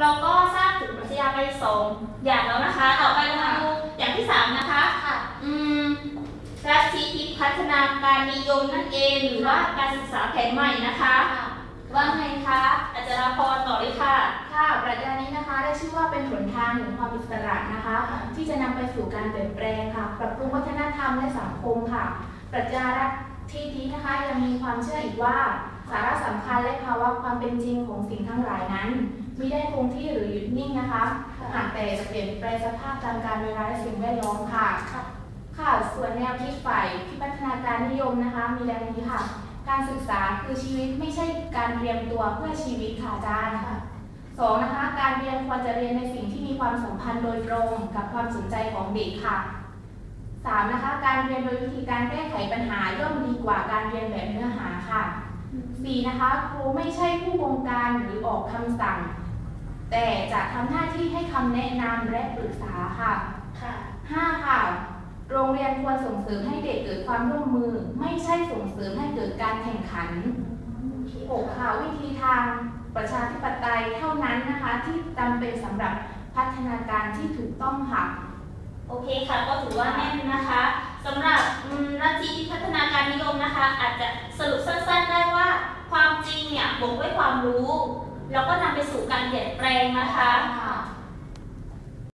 เราก็ทราบถึงปรัชญาไปสองอย่างแล้วนะคะ ต่อไปเรามาดูอย่างที่สามนะคะค่ะอืมรัฐทิพัฒนาการนิยมนั่นเองหรือว่าการศึกษาแผนใหม่นะคะค่ะว่าไงคะอาจารย์พรต่อเลยค่ะ ค่ะปรัชญานี้นะคะได้ชื่อว่าเป็นหนทางแห่งความอิสระนะคะค่ะที่จะนำไปสู่การเปลี่ยนแปลงค่ะ ปรับปรุงวัฒนธรรมและสังคมค่ะ ปรัชญารัฐ ที่นี้นะคะยังมีความเชื่ออีกว่า สาระสำคัญและภาวะความเป็นจริงของสิ่งทั้งหลายนั้นมิได้คงที่หรือหยุดนิ่งนะคะ หากแต่จะเปลี่ยนแปลงสภาพตามกาลเวลาและสิ่งแวดล้อมค่ะค่ะ ค่ะ ส่วนแนวคิดฝ่ายพิพัฒนาการนิยมนะคะ มีดังนี้ค่ะ การศึกษาคือชีวิตไม่ใช่การเตรียมตัวเพื่อชีวิตค่ะอาจารย์ค่ะสองนะคะ การเรียนควรจะเรียนในสิ่งที่มีความสัมพันธ์โดยตรงกับความสนใจของเด็กค่ะ สามนะคะ การเรียนโดยวิธีการแก้ไขปัญหาย่อมดีกว่าการเรียนแบบเนื้อหาค่ะสี่นะคะ ครูไม่ใช่ผู้บงการหรือออกคำสั่ง แต่จะทำหน้าที่ให้คำแนะนำและปรึกษาค่ะค่ะห้าค่ะ โรงเรียนควรส่งเสริมให้เด็กเกิดความร่วมมือ ไม่ใช่ส่งเสริมให้เกิดการแข่งขันหกค่ะ วิธีทางประชาธิปไตยเท่านั้นนะคะที่จำเป็นสำหรับพัฒนาการที่ถูกต้องค่ะ โอเคค่ะ ก็ถือว่าแน่นนะคะสำหรับอืมลัทธิพัฒนาการนิยมนะคะ อาจจะสรุปสั้นๆได้ว่า ความจริงเนี่ยบวกด้วยความรู้ แล้วก็นำไปสู่การเปลี่ยนแปลงนะคะ